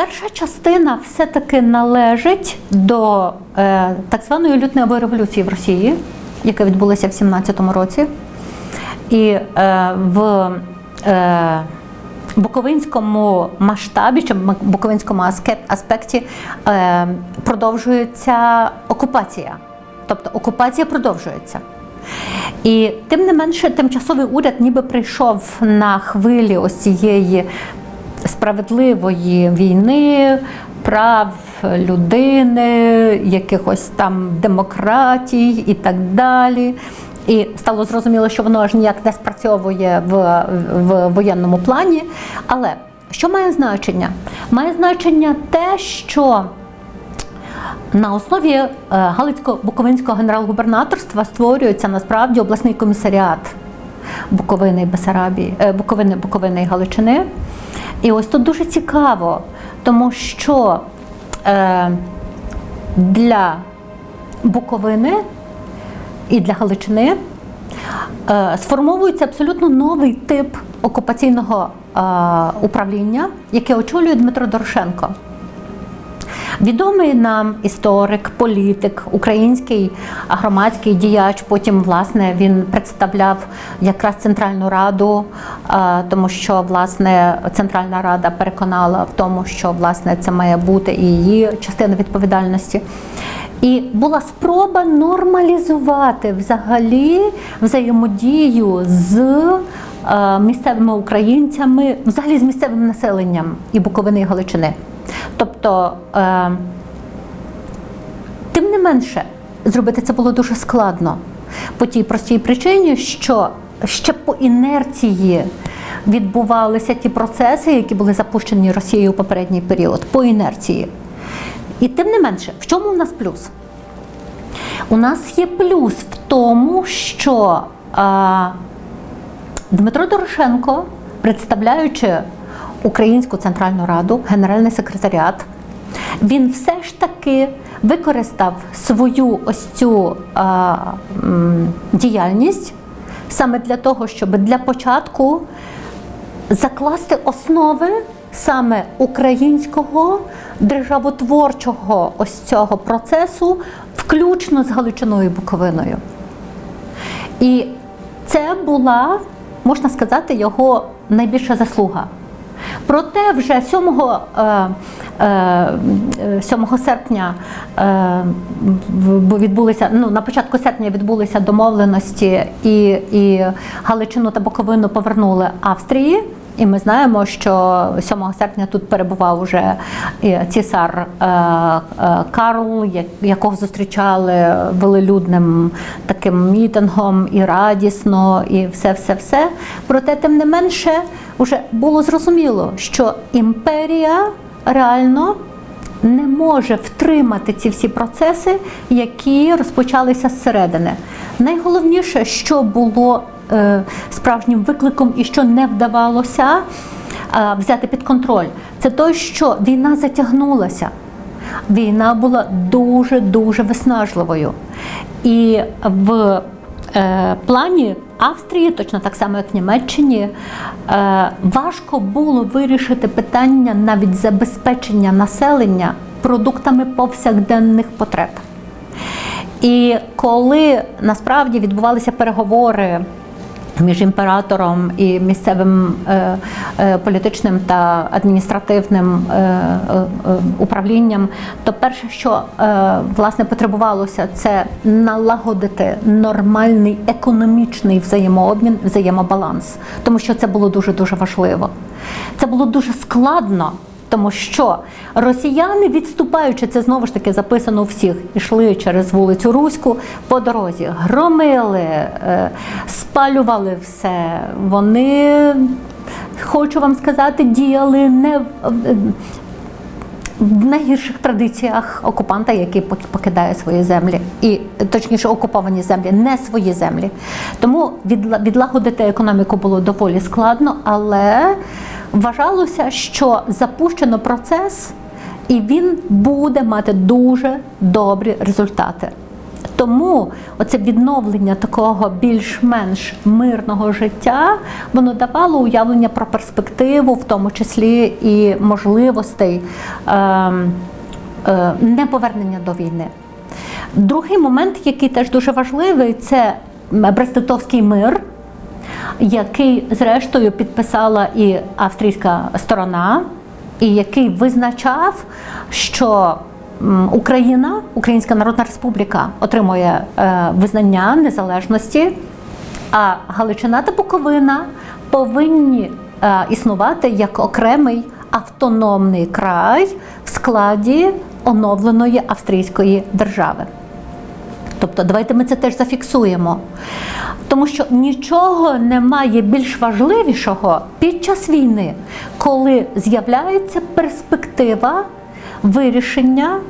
перша частина все-таки належить до е, так званої лютневої революції в Росії, яка відбулася в 17-му році. І е, в е, Буковинському масштабі чи Буковинському аспекті е, продовжується окупація. Тобто окупація продовжується. І тим не менше, тимчасовий уряд ніби прийшов на хвилі ось цієї справедливої війни, прав людини, якихось там демократій і так далі. І стало зрозуміло, що воно аж ніяк не спрацьовує в, в воєнному плані. Але що має значення? Має значення те, що на основі е, Галицько-Буковинського генерал-губернаторства створюється насправді обласний комісаріат Буковини і е, Буковини, Буковини і Галичини. І ось тут дуже цікаво, тому що е, для Буковини і для Галичини е, сформовується абсолютно новий тип окупаційного е, управління, яке очолює Дмитро Дорошенко. Відомий нам історик, політик, український громадський діяч. Потім, власне, він представляв якраз Центральну Раду, тому що власне Центральна Рада переконала в тому, що власне це має бути і її частина відповідальності. І була спроба нормалізувати взагалі взаємодію з місцевими українцями, взагалі з місцевим населенням і Буковини і Галичини. Тобто, е, тим не менше, зробити це було дуже складно по тій простій причині, що ще по інерції відбувалися ті процеси, які були запущені Росією у попередній період, по інерції. І тим не менше, в чому у нас плюс? У нас є плюс в тому, що а, Дмитро Дорошенко, представляючи Українську Центральну Раду, Генеральний секретаріат, він все ж таки використав свою ось цю а, м, діяльність саме для того, щоб для початку закласти основи саме українського державотворчого ось цього процесу, включно з Галичиною Буковиною. І це була, можна сказати, його найбільша заслуга. Проте вже 7, е, е, 7 серпня е, відбулися, ну, на початку серпня відбулися домовленості, і, і Галичину та Буковину повернули Австрії. І ми знаємо, що 7 серпня тут перебував уже і цісар е, е, Карл, якого зустрічали велелюдним таким мітингом і радісно, і все, все, все. Проте, тим не менше, вже було зрозуміло, що імперія реально не може втримати ці всі процеси, які розпочалися зсередини. Найголовніше, що було е, справжнім викликом і що не вдавалося е, взяти під контроль, це те, що війна затягнулася. Війна була дуже дуже виснажливою. І в е, плані Австрії, точно так само як в Німеччині, е, важко було вирішити питання навіть забезпечення населення продуктами повсякденних потреб. І коли насправді відбувалися переговори між імператором і місцевим е, е, політичним та адміністративним е, управлінням, то перше, що власне потребувалося, це налагодити нормальний економічний взаємообмін, взаємобаланс, тому що це було дуже дуже важливо. Це було дуже складно. Тому що росіяни, відступаючи, це знову ж таки записано у всіх, ішли через вулицю Руську по дорозі, громили, е, спалювали все. Вони, хочу вам сказати, діяли не в- найгірших традиціях окупанта, який пок- покидає свої землі, і точніше окуповані землі, не свої землі. Тому відлагодити економіку було доволі складно, але вважалося, що запущено процес, і він буде мати дуже добрі результати. Тому оце відновлення такого більш-менш мирного життя воно давало уявлення про перспективу, в тому числі і можливостей е, е, неповернення до війни. Другий момент, який теж дуже важливий, це Бреститовський мир, який, зрештою, підписала і австрійська сторона, і який визначав, що Україна, Українська Народна Республіка, отримує е, визнання незалежності, а Галичина та Буковина повинні е, існувати як окремий автономний край в складі оновленої австрійської держави. Тобто, давайте ми це теж зафіксуємо. Тому що нічого немає більш важливішого під час війни, коли з'являється перспектива вирішення,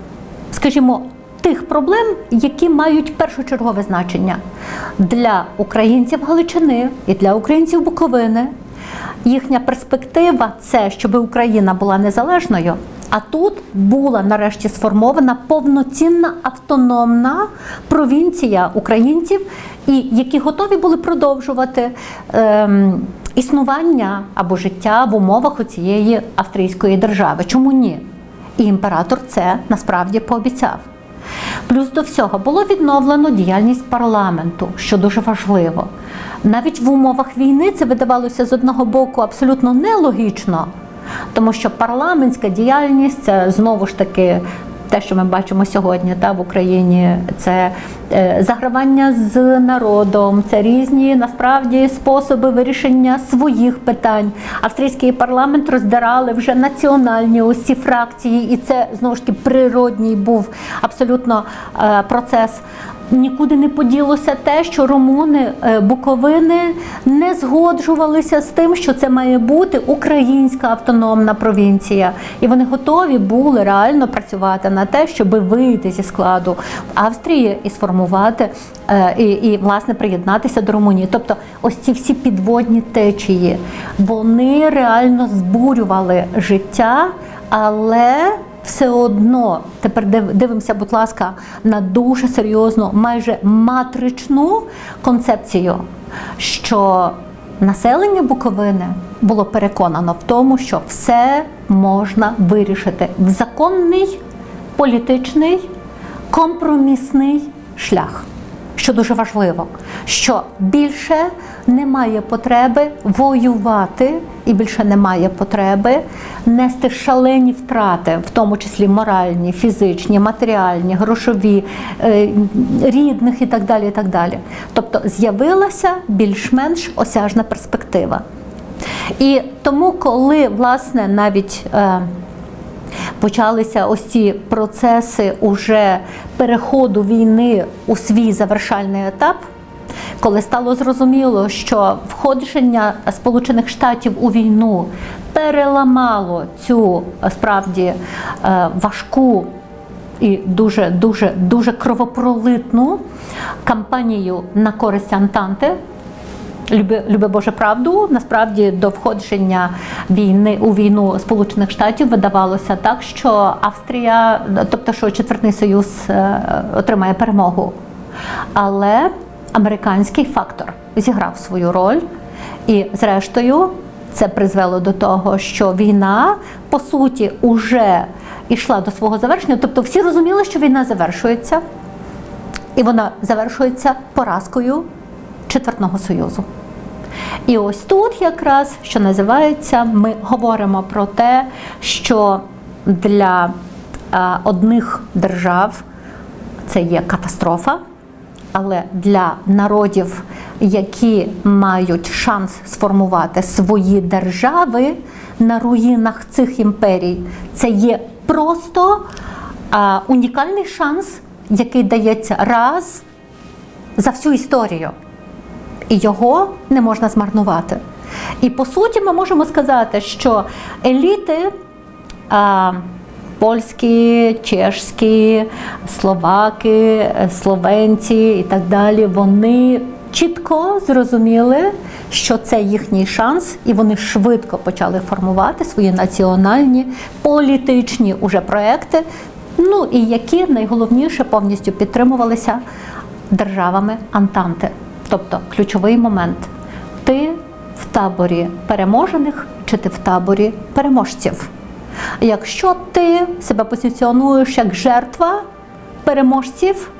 скажімо, тих проблем, які мають першочергове значення для українців Галичини і для українців Буковини. Їхня перспектива це, щоб Україна була незалежною. А тут була нарешті сформована повноцінна автономна провінція українців, і які готові були продовжувати ем, існування або життя в умовах цієї австрійської держави. Чому ні? І імператор це насправді пообіцяв. Плюс до всього було відновлено діяльність парламенту, що дуже важливо. Навіть в умовах війни це видавалося з одного боку абсолютно нелогічно, тому що парламентська діяльність це знову ж таки. Те, що ми бачимо сьогодні та в Україні, це е, загравання з народом, це різні насправді способи вирішення своїх питань. Австрійський парламент роздирали вже національні ці фракції, і це знову ж таки природній був абсолютно е, процес. Нікуди не поділося те, що румуни е, Буковини не згоджувалися з тим, що це має бути українська автономна провінція, і вони готові були реально працювати на те, щоб вийти зі складу Австрії і сформувати е, і, і власне приєднатися до Румунії. Тобто, ось ці всі підводні течії, вони реально збурювали життя, але все одно тепер дивимося, будь ласка, на дуже серйозну, майже матричну концепцію, що населення Буковини було переконано в тому, що все можна вирішити в законний, політичний, компромісний шлях. Що дуже важливо, що більше немає потреби воювати, і більше немає потреби нести шалені втрати, в тому числі моральні, фізичні, матеріальні, грошові, е, рідних і так далі. І так далі. Тобто з'явилася більш-менш осяжна перспектива. І тому, коли власне навіть е, почалися ось ці процеси уже переходу війни у свій завершальний етап. Коли стало зрозуміло, що входження Сполучених Штатів у війну переламало цю справді е, важку і дуже дуже дуже кровопролитну кампанію на користь Антанти, Люби, люби Боже правду. Насправді до входження війни у війну Сполучених Штатів видавалося так, що Австрія, тобто що четвертний союз е, отримає перемогу. Але американський фактор зіграв свою роль, і зрештою це призвело до того, що війна по суті уже йшла до свого завершення. Тобто всі розуміли, що війна завершується, і вона завершується поразкою четвертного союзу. І ось тут якраз, що називається, ми говоримо про те, що для е, одних держав це є катастрофа, але для народів, які мають шанс сформувати свої держави на руїнах цих імперій, це є просто е, унікальний шанс, який дається раз за всю історію і його не можна змарнувати. І по суті, ми можемо сказати, що еліти а, польські, чешські, словаки, словенці і так далі, вони чітко зрозуміли, що це їхній шанс, і вони швидко почали формувати свої національні політичні уже проекти. Ну і які найголовніше повністю підтримувалися державами Антанти. Тобто ключовий момент: ти в таборі переможених чи ти в таборі переможців. Якщо ти себе позиціонуєш як жертва переможців,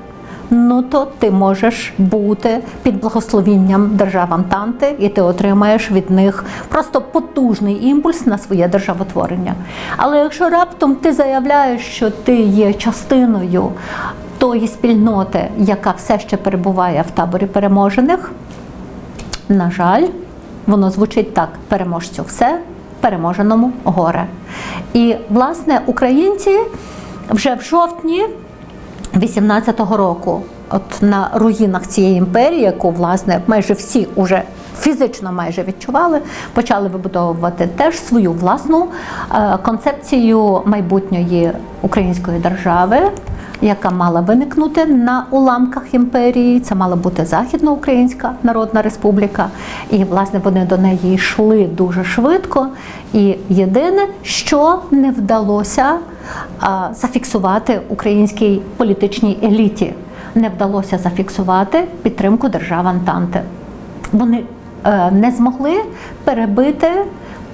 ну то ти можеш бути під благословінням держав Антанти, і ти отримаєш від них просто потужний імпульс на своє державотворення. Але якщо раптом ти заявляєш, що ти є частиною тої спільноти, яка все ще перебуває в таборі переможених, на жаль, воно звучить так: переможцю все, переможеному горе. І, власне, українці вже в жовтні 18-го року, от на руїнах цієї імперії, яку власне майже всі уже фізично майже відчували, почали вибудовувати теж свою власну е, концепцію майбутньої української держави. Яка мала виникнути на уламках імперії, це мала бути Західноукраїнська Народна Республіка, і власне вони до неї йшли дуже швидко. І єдине, що не вдалося зафіксувати українській політичній еліті, не вдалося зафіксувати підтримку держав Антанти. Вони е, не змогли перебити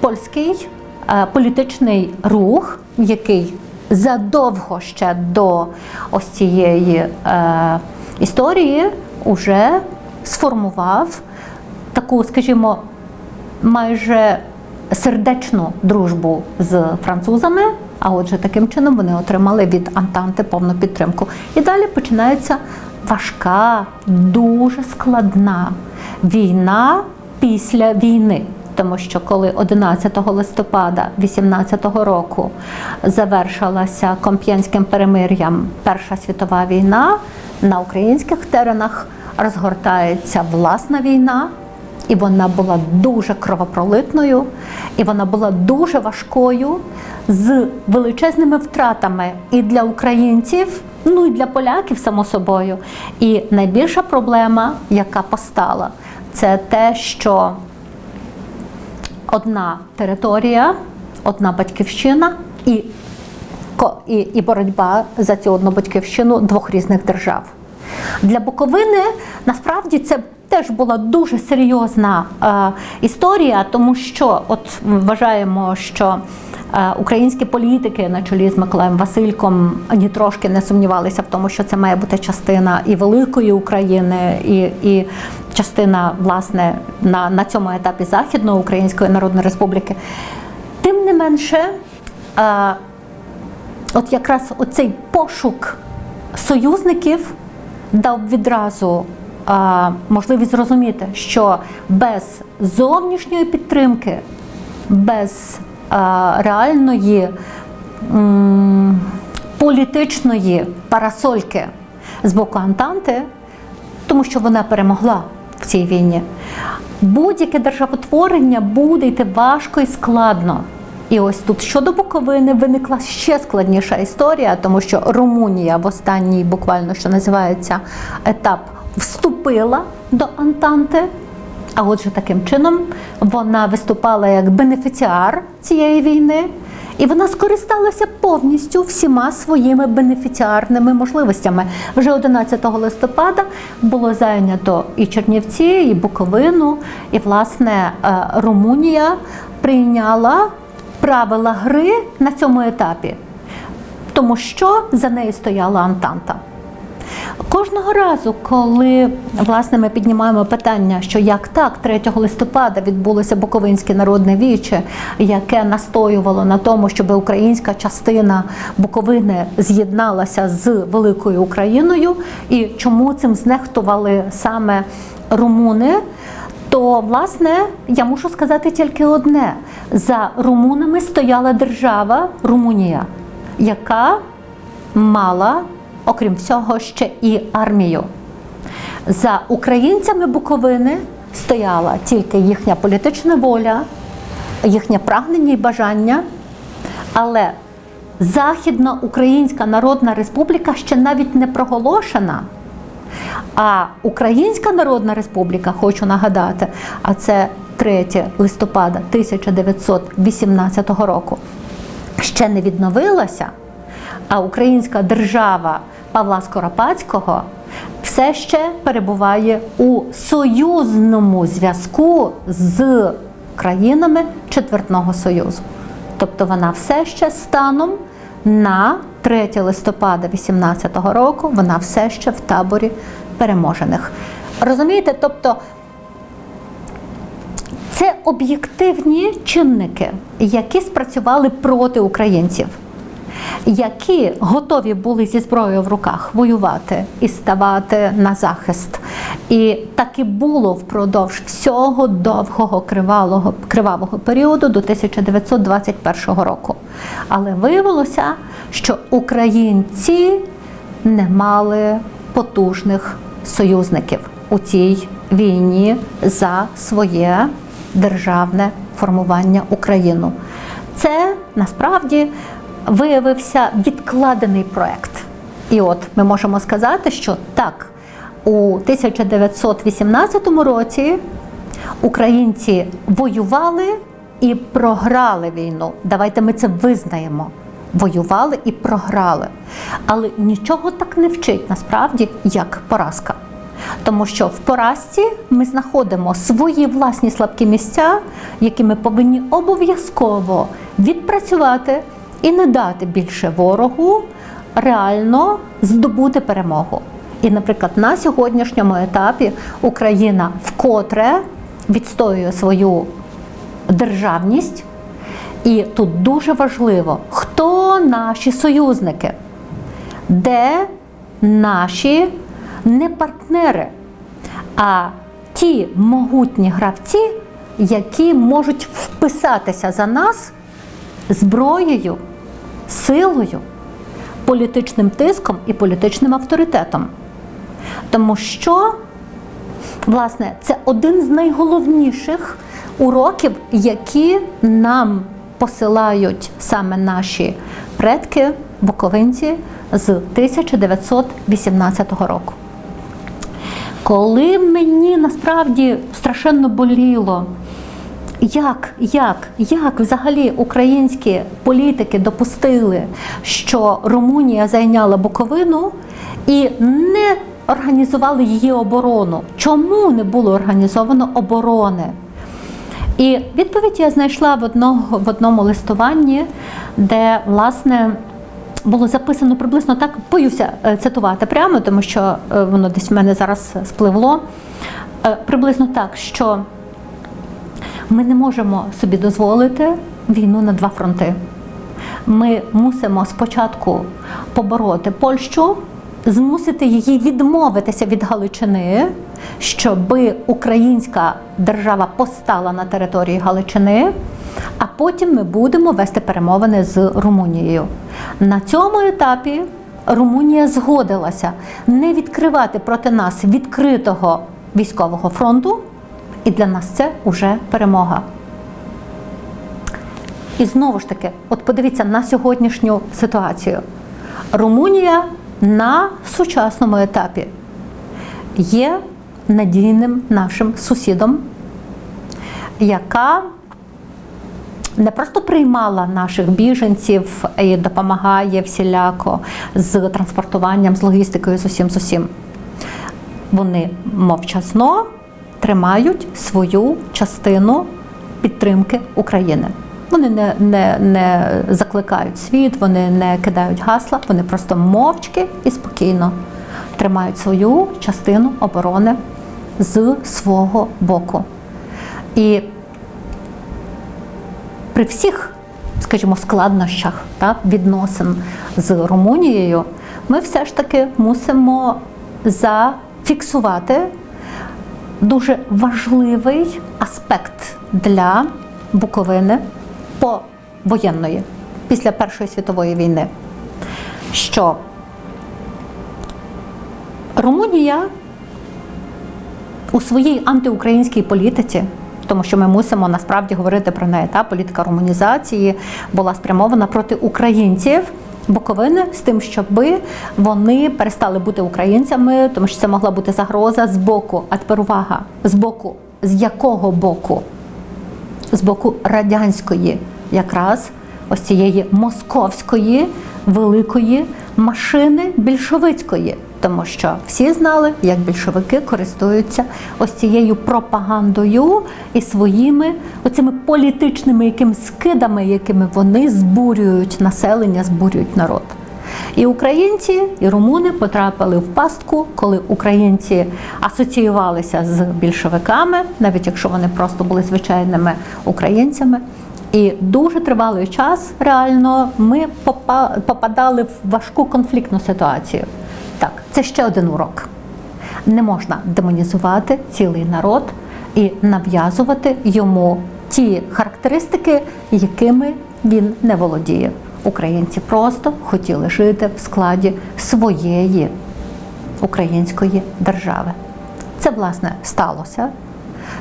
польський е, політичний рух, який задовго ще до ось цієї е, історії уже сформував таку, скажімо, майже сердечну дружбу з французами. А отже, таким чином вони отримали від Антанти повну підтримку. І далі починається важка, дуже складна війна після війни. Тому що коли 11 листопада 18-го року завершилася Комп'янським перемир'ям Перша світова війна, на українських теренах розгортається власна війна, і вона була дуже кровопролитною, і вона була дуже важкою з величезними втратами і для українців, ну і для поляків, само собою. І найбільша проблема, яка постала, це те, що одна територія, одна батьківщина і, і, і боротьба за цю одну батьківщину двох різних держав. Для Буковини насправді це теж була дуже серйозна е, історія, тому що от вважаємо, що українські політики на чолі з Миколаєм Васильком ані трошки не сумнівалися в тому, що це має бути частина і великої України, і, і частина власне на, на цьому етапі Західної Української Народної Республіки. Тим не менше, е, от якраз оцей пошук союзників дав відразу а, можливість зрозуміти, що без зовнішньої підтримки, без реальної політичної парасольки з боку Антанти, тому що вона перемогла в цій війні, будь-яке державотворення буде йти важко і складно. І ось тут щодо Буковини виникла ще складніша історія, тому що Румунія в останній, буквально що називається етап, вступила до Антанти. А отже, таким чином вона виступала як бенефіціар цієї війни, і вона скористалася повністю всіма своїми бенефіціарними можливостями. Вже 11 листопада було зайнято і Чернівці, і Буковину, і власне е, Румунія прийняла правила гри на цьому етапі, тому що за нею стояла Антанта. Кожного разу, коли власне ми піднімаємо питання, що як так, 3 листопада відбулося Буковинське народне віче, яке настоювало на тому, щоб українська частина Буковини з'єдналася з великою Україною, і чому цим знехтували саме румуни, то власне я мушу сказати тільки одне: за румунами стояла держава Румунія, яка мала, окрім всього, ще і армію. За українцями Буковини стояла тільки їхня політична воля, їхнє прагнення і бажання, але Західна Українська Народна Республіка ще навіть не проголошена. А Українська Народна Республіка, хочу нагадати, а це 3 листопада 1918 року, ще не відновилася. а українська держава Павла Скоропадського все ще перебуває у союзному зв'язку з країнами Четвертного Союзу. Тобто вона все ще станом на 3 листопада 18-го року, вона все ще в таборі переможених. Розумієте, тобто це об'єктивні чинники, які спрацювали проти українців, які готові були зі зброєю в руках воювати і ставати на захист. І так і було впродовж всього довгого кривавого, кривавого періоду до 1921 року. Але виявилося, що українці не мали потужних союзників у цій війні за своє державне формування Україну. Це насправді виявився відкладений проект. І от ми можемо сказати, що так, у 1918 році українці воювали і програли війну. Давайте ми це визнаємо. Воювали і програли. Але нічого так не вчить насправді, як поразка. Тому що в поразці ми знаходимо свої власні слабкі місця, які ми повинні обов'язково відпрацювати і не дати більше ворогу реально здобути перемогу. І, наприклад, на сьогоднішньому етапі Україна вкотре відстоює свою державність. І тут дуже важливо, хто наші союзники, де наші не партнери, а ті могутні гравці, які можуть вписатися за нас зброєю, силою, політичним тиском і політичним авторитетом. Тому що, власне, це один з найголовніших уроків, які нам посилають саме наші предки, буковинці з 1918 року. Коли мені насправді страшенно боліло, як, як, як взагалі українські політики допустили, що Румунія зайняла Буковину і не організували її оборону? Чому не було організовано оборони? І відповідь я знайшла в одного, в одному листуванні, де, власне, було записано приблизно так, боюся е, цитувати прямо, тому що е, воно десь в мене зараз спливло. Е, Приблизно так, що ми не можемо собі дозволити війну на два фронти. Ми мусимо спочатку побороти Польщу, змусити її відмовитися від Галичини, щоб українська держава постала на території Галичини, а потім ми будемо вести перемовини з Румунією. На цьому етапі Румунія згодилася не відкривати проти нас відкритого військового фронту, і для нас це вже перемога. І знову ж таки, от подивіться на сьогоднішню ситуацію. Румунія на сучасному етапі є надійним нашим сусідом, яка не просто приймала наших біженців і допомагає всіляко з транспортуванням, з логістикою з усім з усім. Вони мовчасно тримають свою частину підтримки України. Вони не, не, не закликають світ, вони не кидають гасла, вони просто мовчки і спокійно тримають свою частину оборони з свого боку. І при всіх, скажімо, складнощах так, відносин з Румунією, ми все ж таки мусимо зафіксувати дуже важливий аспект для Буковини повоєнної після Першої світової війни, що Румунія у своїй антиукраїнській політиці, тому що ми мусимо насправді говорити про неї, та політика румунізації була спрямована проти українців. Буковини з тим, щоб вони перестали бути українцями, тому що це могла бути загроза з боку. А тепер увага, з боку, з якого боку? З боку радянської якраз ось цієї московської великої машини більшовицької. Тому що всі знали, як більшовики користуються ось цією пропагандою і своїми оцими політичними якимись скидами, якими вони збурюють населення, збурюють народ. І українці, і румуни потрапили в пастку, коли українці асоціювалися з більшовиками, навіть якщо вони просто були звичайними українцями. І дуже тривалий час реально ми попа- попадали в важку конфліктну ситуацію. Так, це ще один урок. Не можна демонізувати цілий народ і нав'язувати йому ті характеристики, якими він не володіє. Українці просто хотіли жити в складі своєї української держави. Це власне сталося.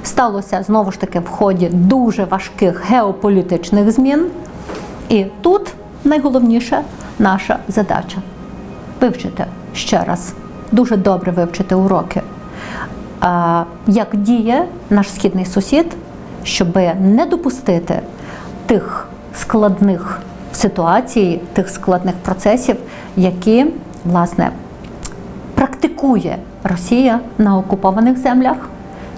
Сталося знову ж таки в ході дуже важких геополітичних змін. І тут найголовніша наша задача вивчити ще раз, дуже добре вивчити уроки, як діє наш східний сусід, щоб не допустити тих складних ситуацій, тих складних процесів, які власне практикує Росія на окупованих землях.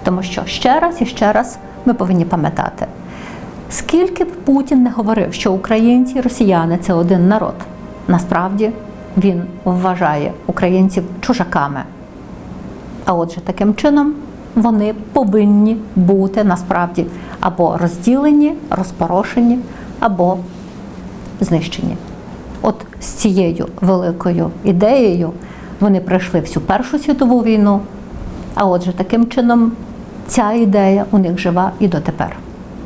Тому що ще раз і ще раз ми повинні пам'ятати, скільки б Путін не говорив, що українці і росіяни це один народ, насправді він вважає українців чужаками. А отже, таким чином вони повинні бути насправді або розділені, розпорошені, або знищені. От з цією великою ідеєю вони пройшли всю Першу світову війну. А отже, таким чином ця ідея у них жива і дотепер.